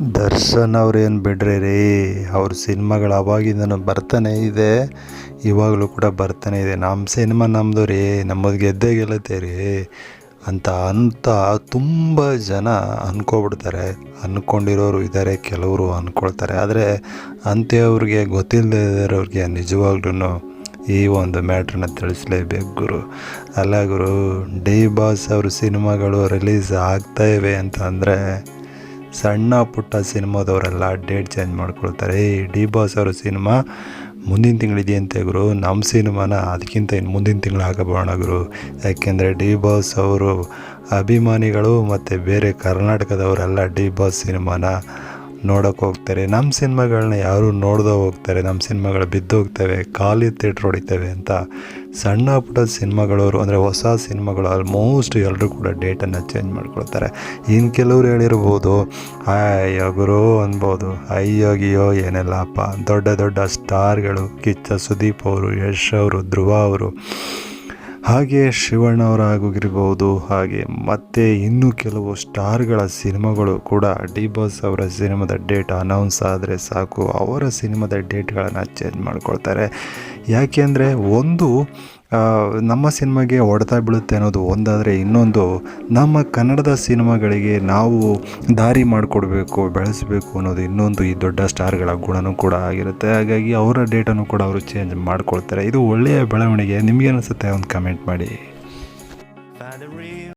ದರ್ಶನ್ ಅವ್ರೇನು ಬಿಡ್ರಿ ರೀ? ಅವ್ರ ಸಿನಿಮಾಗಳು ಅವಾಗಿಂದನೂ ಬರ್ತಾನೆ ಇದೆ. ಇವಾಗಲೂ ಕೂಡ ಬರ್ತಾನೆ ಇದೆ. ನಮ್ಮ ಸಿನಿಮಾ ನಮ್ಮದು ರೀ. ನಮ್ಮದು ಗೆದ್ದೇ ಗೆಲ್ಲುತ್ತೆ ರೀ. ಅಂತ ಅಂತ ತುಂಬ ಜನ ಅಂದ್ಕೊಬಿಡ್ತಾರೆ ಅಂದ್ಕೊಂಡಿರೋರು ಇದ್ದಾರೆ ಕೆಲವರು ಅಂದ್ಕೊಳ್ತಾರೆ ಆದರೆ ಅಂತೆಯವ್ರಿಗೆ ಗೊತ್ತಿಲ್ಲದೆ ಇರೋರಿಗೆ ನಿಜವಾಗ್ಲೂ ಈ ಒಂದು ಮ್ಯಾಟ್ರನ್ನ ತಿಳಿಸ್ಲೇಬೇಕು ಗುರು. ಅಲ್ಲ ಗುರು, ಡಿ ಬಾಸ್ ಅವ್ರ ಸಿನಿಮಾಗಳು ರಿಲೀಸ್ ಆಗ್ತಾ ಇವೆ ಅಂತ ಅಂದರೆ ಸಣ್ಣ ಪುಟ್ಟ ಸಿನಿಮಾದವರೆಲ್ಲ ಡೇಟ್ ಚೇಂಜ್ ಮಾಡ್ಕೊಳ್ತಾರೆ. ಈ ಡಿ ಬಾಸ್ ಅವರ ಸಿನಿಮಾ ಮುಂದಿನ ತಿಂಗಳಿದೆಯಂತೆ ಗುರು. ನಮ್ಮ ಸಿನಿಮಾನ ಅದಕ್ಕಿಂತ ಇನ್ನು ಮುಂದಿನ ತಿಂಗಳು ಹಾಕಬೋಣ ಗುರು. ಯಾಕೆಂದರೆ ಡಿ ಬಾಸ್ ಅವರು ಅಭಿಮಾನಿಗಳು ಮತ್ತು ಬೇರೆ ಕರ್ನಾಟಕದವರೆಲ್ಲ ಡಿ ಬಾಸ್ ಸಿನಿಮಾನ ನೋಡೋಕೆ ಹೋಗ್ತಾರೆ. ನಮ್ಮ ಸಿನಿಮಾಗಳನ್ನ ಯಾರು ನೋಡ್ದೋ ಹೋಗ್ತಾರೆ. ನಮ್ಮ ಸಿನಿಮಾಗಳು ಬಿದ್ದು ಹೋಗ್ತವೆ, ಖಾಲಿ ಥಿಯೇಟ್ರ್ ಹೊಡಿತವೆ ಅಂತ ಸಣ್ಣ ಪುಟ್ಟ ಸಿನಿಮಾಗಳವರು ಅಂದರೆ ಹೊಸ ಸಿನಿಮಾಗಳು ಆಲ್ಮೋಸ್ಟ್ ಎಲ್ಲರೂ ಕೂಡ ಡೇಟನ್ನು ಚೇಂಜ್ ಮಾಡ್ಕೊಳ್ತಾರೆ. ಇನ್ನು ಕೆಲವ್ರು ಹೇಳಿರ್ಬೋದು ಅಯ್ಯೋ ಗುರು, ಅನ್ಬೋದು, ಅಯ್ಯೋ ಗಿಯೋ ಏನೆಲ್ಲಪ್ಪ ದೊಡ್ಡ ದೊಡ್ಡ ಸ್ಟಾರ್ಗಳು, ಕಿಚ್ಚ ಸುದೀಪ್ ಅವರು, ಯಶ್ ಅವರು, ಧ್ರುವ ಅವರು. ಹಾಗೆ ಶಿವಣ್ಣ ಅವರಾಗಿರ್ಬೋದು ಹಾಗೆ ಮತ್ತೆ ಇನ್ನೂ ಕೆಲವು ಸ್ಟಾರ್ಗಳ ಸಿನಿಮಾಗಳು ಕೂಡ ಡಿ ಬಾಸ್ ಅವರ ಸಿನಿಮಾದ ಡೇಟ್ ಅನೌನ್ಸ್ ಆದರೆ ಸಾಕು. ಅವರ ಸಿನಿಮಾದ ಡೇಟ್ಗಳನ್ನು ಚೇಂಜ್ ಮಾಡ್ಕೊಳ್ತಾರೆ. ಯಾಕೆಂದರೆ ಒಂದು ನಮ್ಮ ಸಿನಿಮಾಗೆ ಹೊಡೆತ ಬೀಳುತ್ತೆ ಅನ್ನೋದು ಒಂದಾದರೆ ಇನ್ನೊಂದು, ನಮ್ಮ ಕನ್ನಡದ ಸಿನಿಮಾಗಳಿಗೆ ನಾವು ದಾರಿ ಮಾಡಿಕೊಡ್ಬೇಕು, ಬೆಳೆಸಬೇಕು ಅನ್ನೋದು ಇನ್ನೊಂದು ಈ ದೊಡ್ಡ ಸ್ಟಾರ್ಗಳ ಗುಣನೂ ಕೂಡ ಆಗಿರುತ್ತೆ. ಹಾಗಾಗಿ ಅವರ ಡೇಟನ್ನು ಕೂಡ ಅವರು ಚೇಂಜ್ ಮಾಡ್ಕೊಳ್ತಾರೆ. ಇದು ಒಳ್ಳೆಯ ಬೆಳವಣಿಗೆ. ನಿಮಗೇನಿಸುತ್ತೆ ಒಂದು ಕಮೆಂಟ್ ಮಾಡಿ.